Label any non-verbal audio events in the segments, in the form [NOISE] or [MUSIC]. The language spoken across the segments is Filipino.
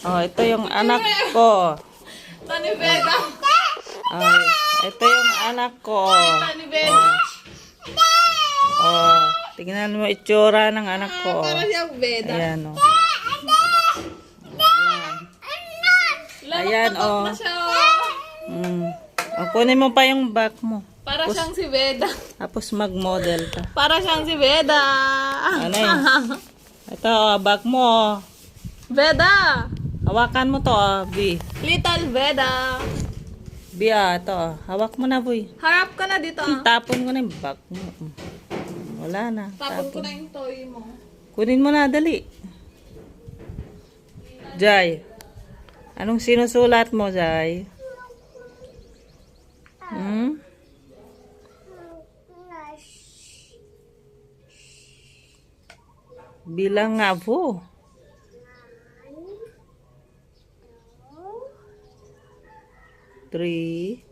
Oh, ito yung anak ko. Tani Veda. Ay, ito yung anak ko. Tani Veda. Oh, tingnan mo itsura ng anak ko. Para siyang Veda. Ayan, oh. Ayan, oh. siya. Mm. O, kunin mo pa yung bag mo. Para siyang si Veda. Tapos mag-model ka. Para siyang si Veda. Ano yun? [LAUGHS] Ito, oh, bag mo. oh. Hawakan mo to, oh, B. Little Veda. B, ah, ito. oh. Hawak mo na, boy. Harap ka na dito ah. Tapon ko na yung bag mo. Wala na. Tapon ko na yung toy mo. Kunin mo na, dali. Jai. Anong sinusulat mo, Jai? Hmm? Bilang nga po. Three.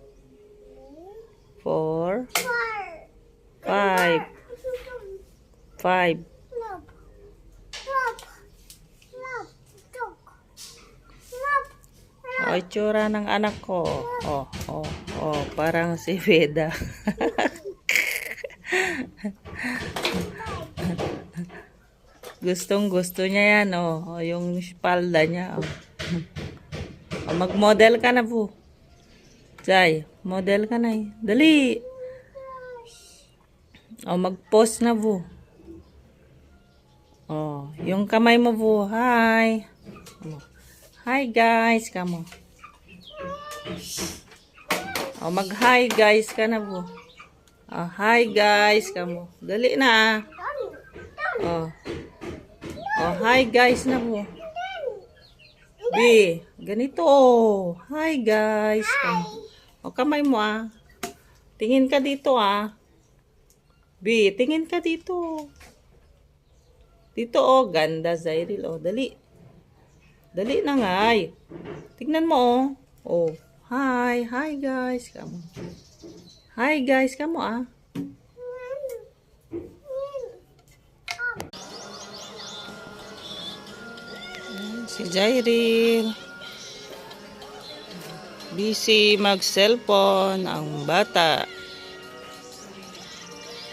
Four. Five. Five. O, itsura ng anak ko. Oh, oh, oh, parang si Veda. [LAUGHS] Gustong gusto niya yan, oh. oh yung spalda niya, oh. oh mag-model ka na po. Jai, model ka na eh. Dali. Oh, mag-post na po. Oh, yung kamay mo po. Hi. Hi guys, kamo. Oh, mag-hi guys ka na po. Oh, hi guys, kamo. Dali na. Oh. Oh, hi guys na po. B, ganito. Hi guys. Kamo. Oh, kamay mo ah. Tingin ka dito ah. B, tingin ka dito. Dito oh, ganda Zairil oh. Dali. Dali na nga ay. Tignan mo oh. Oh. Hi, hi guys. Kamo. Hi guys, kamo ah. Si Jairil. Busy mag-cellphone ang bata.